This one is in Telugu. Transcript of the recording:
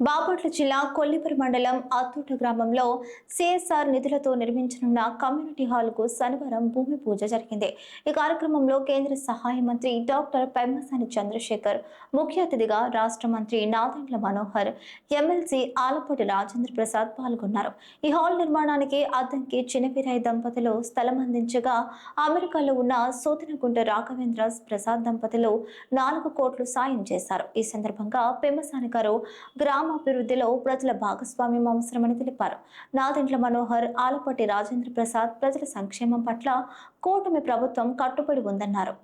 బాపట్ల జిల్లా కొల్లిపరి మండలం అత్తూట గ్రామంలో సిఎస్ఆర్ నిధులతో నిర్మించనున్న కమ్యూనిటీ హాల్కు శనివారం భూమి పూజ జరిగింది. ఈ కార్యక్రమంలో కేంద్ర సహాయ మంత్రి డాక్టర్ పెమ్మసాని చంద్రశేఖర్ ముఖ్య అతిథిగా రాష్ట్ర మంత్రి నాదెండ్ల మనోహర్ ఎమ్మెల్సీ ఆలపాటి రాజేంద్ర ప్రసాద్ పాల్గొన్నారు. ఈ హాల్ నిర్మాణానికి అద్దంకి చిన్నవీరాయ్ దంపతులు స్థలం అందించగా అమెరికాలో ఉన్న సోదనగుంట రాఘవేంద్ర ప్రసాద్ దంపతులు నాలుగు కోట్లు సాయం చేశారు. ఈ సందర్భంగా పెమ్మసాని గారు గ్రామ గ్రామాభివృద్ధిలో ప్రజల భాగస్వామ్యం అవసరమని తెలిపారు. నాదెండ్ల మనోహర్ ఆలపాటి రాజేంద్ర ప్రసాద్ ప్రజల సంక్షేమం పట్ల కూటమి ప్రభుత్వం కట్టుబడి ఉందన్నారు.